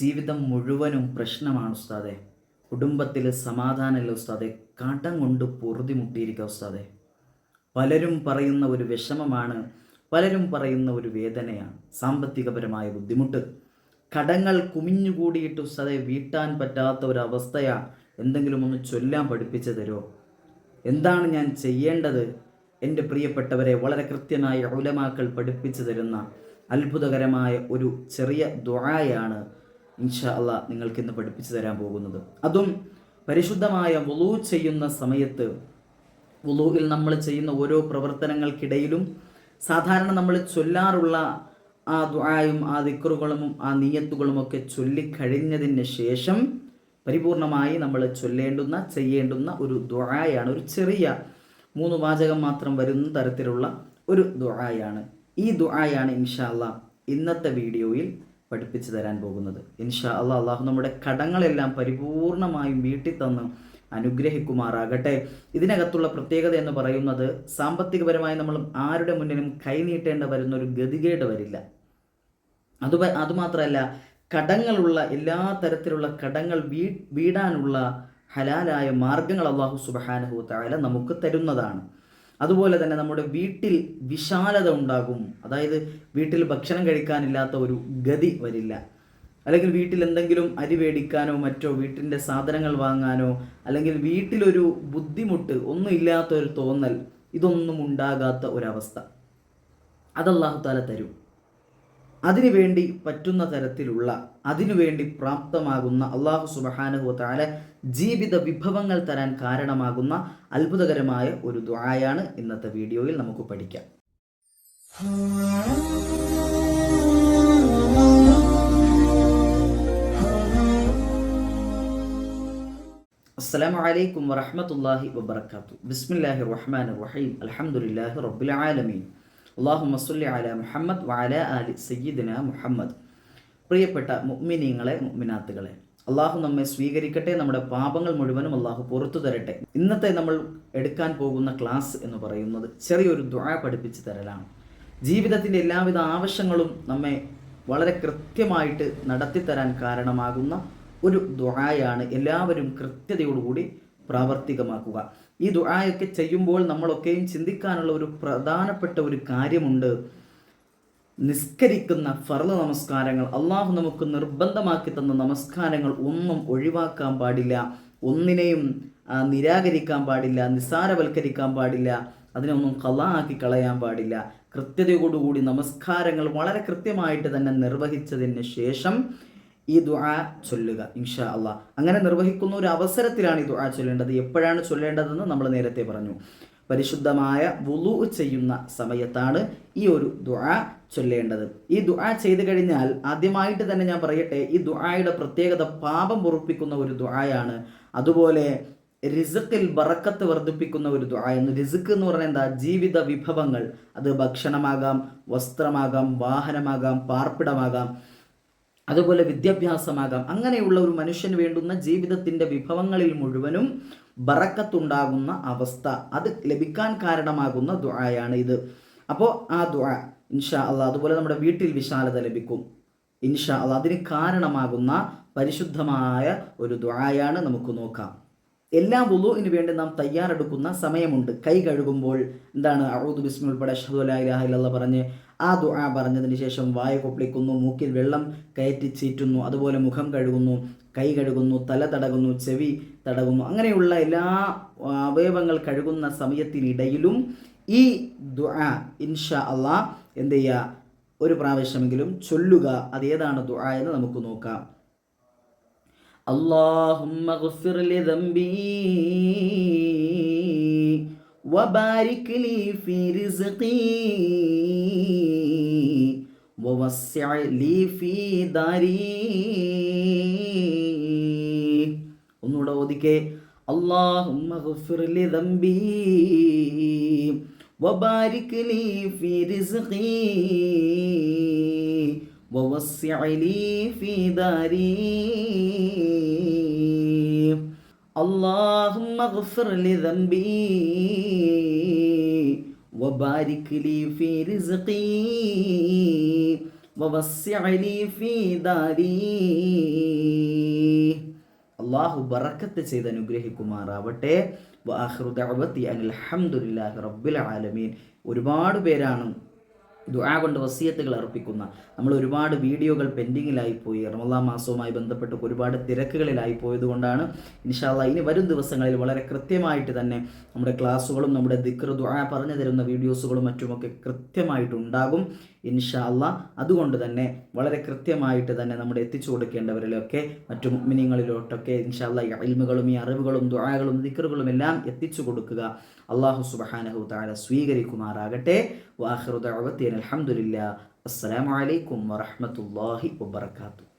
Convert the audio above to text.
ജീവിതം മുഴുവനും പ്രശ്നമാണ് ഉസ്താദെ. കുടുംബത്തിൽ സമാധാനമില്ല ഉസ്താദെ. കടം കൊണ്ട് പൊറുതി മുട്ടിയിരിക്കുക ഉസ്താദെ. പലരും പറയുന്ന ഒരു വിഷമമാണ് പലരും പറയുന്ന ഒരു വേദനയാണ്. സാമ്പത്തികപരമായ ബുദ്ധിമുട്ട്. കടങ്ങൾ കുമിഞ്ഞുകൂടിയിട്ട് ഉസ്താദെ വീട്ടാൻ പറ്റാത്ത ഒരവസ്ഥയാ. എന്തെങ്കിലും ഒന്ന് ചൊല്ലാൻ പഠിപ്പിച്ചു തരുമോ എന്താണ് ഞാൻ ചെയ്യേണ്ടത്? എന്റെ പ്രിയപ്പെട്ടവരെ വളരെ കൃത്യമായി ഉലമാക്കൾ പഠിപ്പിച്ചു തരുന്ന അത്ഭുതകരമായ ഒരു ചെറിയ ദുആയാണ് ഇൻഷാ നിങ്ങൾക്ക് ഇന്ന് പഠിപ്പിച്ചു തരാൻ പോകുന്നത്. അതും പരിശുദ്ധമായ വുളു ചെയ്യുന്ന സമയത്ത് വുളുവിൽ നമ്മൾ ചെയ്യുന്ന ഓരോ പ്രവർത്തനങ്ങൾക്കിടയിലും സാധാരണ നമ്മൾ ചൊല്ലാറുള്ള ആ ദുആയും ആ ദിക്റുകളും ആ നീയത്തുകളും ഒക്കെ ചൊല്ലിക്കഴിഞ്ഞതിന് ശേഷം പരിപൂർണമായി നമ്മൾ ചൊല്ലേണ്ടുന്ന ചെയ്യേണ്ടുന്ന ഒരു ദുആയാണ് ഒരു ചെറിയ മൂന്ന് വാചകം മാത്രം വരുന്ന തരത്തിലുള്ള ഒരു ദുആയാണ്. ഈ ദുആയാണ് ഇൻഷാ അള്ളാ ഇന്നത്തെ വീഡിയോയിൽ പഠിപ്പിച്ചു തരാൻ പോകുന്നത്. ഇൻഷാ അള്ളാഹ് അള്ളാഹു നമ്മുടെ കടങ്ങളെല്ലാം പരിപൂർണമായും വീട്ടിൽ തന്ന് അനുഗ്രഹിക്കുമാറാകട്ടെ. ഇതിനകത്തുള്ള പ്രത്യേകത എന്ന് പറയുന്നത് സാമ്പത്തികപരമായി നമ്മൾ ആരുടെ മുന്നിലും കൈനീട്ടേണ്ട വരുന്ന ഒരു ഗതികേട് വരില്ല. അത് അതുമാത്രമല്ല കടങ്ങളുള്ള എല്ലാ തരത്തിലുള്ള കടങ്ങൾ വീ വീടാനുള്ള ഹലാലായ മാർഗങ്ങൾ അള്ളാഹു സുബഹാനഹു നമുക്ക് തരുന്നതാണ്. അതുപോലെ തന്നെ നമ്മുടെ വീട്ടിൽ വിശാലത ഉണ്ടാകും. അതായത് വീട്ടിൽ ഭക്ഷണം കഴിക്കാനില്ലാത്ത ഒരു ഗതി വരില്ല. അല്ലെങ്കിൽ വീട്ടിൽ എന്തെങ്കിലും അരി മേടിക്കാനോ മറ്റോ വീട്ടിന്റെ സാധനങ്ങൾ വാങ്ങാനോ അല്ലെങ്കിൽ വീട്ടിലൊരു ബുദ്ധിമുട്ട് ഒന്നും ഇല്ലാത്ത ഒരു തോന്നൽ ഇതൊന്നും ഉണ്ടാകാത്ത ഒരവസ്ഥ. അത് താല തരും. അതിനുവേണ്ടി പറ്റുന്ന തരത്തിലുള്ള അതിനുവേണ്ടി പ്രാപ്തമാകുന്ന അള്ളാഹു സുബഹാനുഹു താല ജീവിത വിഭവങ്ങൾ തരാൻ കാരണമാകുന്ന അത്ഭുതകരമായ ഒരു ദ്വായാണ് ഇന്നത്തെ വീഡിയോയിൽ നമുക്ക് പഠിക്കാം. അസ്സലാമു അലൈക്കും വാത്തു ബിസ്മില്ലാഹി റഹ്മാനിർ റഹീം. അലഹമുല്ലാഹി റബ്ബിൽ ആലമീൻ. അള്ളാഹു അല മുഹമ്മദ് വഅല ആലി സയ്യിദിന മുഹമ്മദ്. പ്രിയപ്പെട്ട മുഅ്മിനീങ്ങളെ മുഅ്മിനാത്തുകളെ അള്ളാഹു നമ്മെ സ്വീകരിക്കട്ടെ നമ്മുടെ പാപങ്ങൾ മുഴുവനും അള്ളാഹു പുറത്തു തരട്ടെ. ഇന്നത്തെ നമ്മൾ എടുക്കാൻ പോകുന്ന ക്ലാസ് എന്ന് പറയുന്നത് ചെറിയൊരു ദുആ പഠിപ്പിച്ച് തരലാണ്. ജീവിതത്തിന്റെ എല്ലാവിധ ആവശ്യങ്ങളും നമ്മെ വളരെ കൃത്യമായിട്ട് നടത്തിത്തരാൻ കാരണമാകുന്ന ഒരു ദുആയാണ് എല്ലാവരും കൃത്യതയോടുകൂടി പ്രാവർത്തികമാക്കുക. ഈ ദുആയൊക്കെ ചെയ്യുമ്പോൾ നമ്മളൊക്കെയും ചിന്തിക്കാനുള്ള ഒരു പ്രധാനപ്പെട്ട ഒരു കാര്യമുണ്ട്. നിസ്കരിക്കുന്ന ഫർള നമസ്കാരങ്ങൾ. അള്ളാഹു നമുക്ക് നിർബന്ധമാക്കി തന്ന നമസ്കാരങ്ങൾ ഒന്നും ഒഴിവാക്കാൻ പാടില്ല. ഒന്നിനെയും നിരാകരിക്കാൻ പാടില്ല നിസ്സാരവൽക്കരിക്കാൻ പാടില്ല. അതിനൊന്നും കലാക്കി കളയാൻ പാടില്ല. കൃത്യതയോടുകൂടി നമസ്കാരങ്ങൾ വളരെ കൃത്യമായിട്ട് തന്നെ നിർവഹിച്ചതിന് ശേഷം ഈ ദുആ ചൊല്ലുക ഇൻഷാ അള്ളാ അങ്ങനെ നിർവഹിക്കുന്ന ഒരു അവസരത്തിലാണ് ഈ ദുആ ചൊല്ലേണ്ടത്. എപ്പോഴാണ് ചൊല്ലേണ്ടതെന്ന് നമ്മൾ നേരത്തെ പറഞ്ഞു. പരിശുദ്ധമായ വുളു ചെയ്യുന്ന സമയത്താണ് ഈ ഒരു ദുആ ചൊല്ലേണ്ടത്. ഈ ദുആ ചെയ്തു കഴിഞ്ഞാൽ ആദ്യമായിട്ട് തന്നെ ഞാൻ പറയട്ടെ ഈ ദുആയുടെ പ്രത്യേകത പാപം പൊറുപ്പിക്കുന്ന ഒരു ദുആയാണ്. അതുപോലെ റിസുക്കിൽ ബറക്കത്ത് വർദ്ധിപ്പിക്കുന്ന ഒരു ദുആയെന്ന് റിസുക്ക് എന്ന് പറഞ്ഞാൽ എന്താ? ജീവിത വിഭവങ്ങൾ. അത് ഭക്ഷണമാകാം വസ്ത്രമാകാം വാഹനമാകാം പാർപ്പിടമാകാം. അതുപോലെ വിദ്യാഭ്യാസമാകാം. അങ്ങനെയുള്ള ഒരു മനുഷ്യന് വേണ്ടുന്ന ജീവിതത്തിന്റെ വിഭവങ്ങളിൽ മുഴുവനും ബറക്കത്തുണ്ടാകുന്ന അവസ്ഥ. അത് ലഭിക്കാൻ കാരണമാകുന്ന ദുആയാണ് ഇത്. അപ്പോൾ ആ ദുആ ഇൻഷാ അള്ളാഹ് അതുപോലെ നമ്മുടെ വീട്ടിൽ വിശാലത ലഭിക്കും. ഇൻഷാ അള്ളാഹ് അതിന് കാരണമാകുന്ന പരിശുദ്ധമായ ഒരു ദുആയാണ് നമുക്ക് നോക്കാം. എല്ലാ വുളുവിന് വേണ്ടി നാം തയ്യാറെടുക്കുന്ന സമയമുണ്ട്. കൈ കഴുകുമ്പോൾ എന്താണ്? അഊദു ബിസ്മി ഉൾപ്പെടെ അല്ലാ ഇലാഹ ഇല്ലല്ലാഹ് പറഞ്ഞ് ആ ദുആ പറഞ്ഞതിന് ശേഷം വായ കൊപ്പിളിക്കുന്നു മൂക്കിൽ വെള്ളം കയറ്റി ചീറ്റുന്നു അതുപോലെ മുഖം കഴുകുന്നു കൈ കഴുകുന്നു തല തടകുന്നു ചെവി തടകുന്നു. അങ്ങനെയുള്ള എല്ലാ അവയവങ്ങൾ കഴുകുന്ന സമയത്തിനിടയിലും ഈ ദുആ ഇൻഷാ അള്ളാ എന്ത് ചെയ്യുക ഒരു പ്രാവശ്യമെങ്കിലും ചൊല്ലുക. അതേതാണ് ദുആ എന്ന് നമുക്ക് നോക്കാം. അള്ളാഹുമ്മ وبارك لي في رزقي ووسع لي في داري ഒന്നുകൂടെ ഓദിക്കേ اللهم اغفر لي ذنبي وبارك لي في رزقي ووسع لي في داري اللهم اغفر لي ذنبي وبارك لي في رزقي ووسع لي في داري അള്ളാഹു ബറക്കത്ത് ചെയ്ത് അനുഗ്രഹിക്കുമാറാവട്ടെ വാഹ്റു ദഅവത്തി അനിൽ ഹംദുലില്ലാഹി റബ്ബിൽ ആലമീൻ ഒരുപാട് പേരാണ് ദുആ കൊണ്ട് വസിയത്തുകൾ അർപ്പിക്കുന്ന. നമ്മൾ ഒരുപാട് വീഡിയോകൾ പെൻഡിങ്ങിലായി പോയി. റമദാ മാസവുമായി ബന്ധപ്പെട്ട് ഒരുപാട് തിരക്കുകളിലായി പോയത് കൊണ്ടാണ് ഇൻഷാല്ല ഇനി വരും ദിവസങ്ങളിൽ വളരെ കൃത്യമായിട്ട് തന്നെ നമ്മുടെ ക്ലാസ്സുകളും നമ്മുടെ ദിക്ർ ദുആ പറഞ്ഞു തരുന്ന വീഡിയോസുകളും മറ്റുമൊക്കെ കൃത്യമായിട്ട് ഉണ്ടാകും. ഇൻഷാ അല്ല. അതുകൊണ്ട് തന്നെ വളരെ കൃത്യമായിട്ട് തന്നെ നമ്മുടെ എത്തിച്ചു കൊടുക്കേണ്ടവരിലൊക്കെ മറ്റു മിനിങ്ങളിലോട്ടൊക്കെ ഇൻഷാ അല്ല ഈ അൽമുകളും ഈ അറിവുകളും ദുആകളും ദിക്കറുകളും എല്ലാം എത്തിച്ചു കൊടുക്കുക. അള്ളാഹു സുബ്ഹാനഹു താര സ്വീകരിക്കുമാറാകട്ടെ. വാഹിറു ദഅവത്തി അൽഹംദുലില്ലാ. അസ്സലാമു അലൈക്കും വറഹ്മത്തുള്ളാഹി വബറകാതുഹു.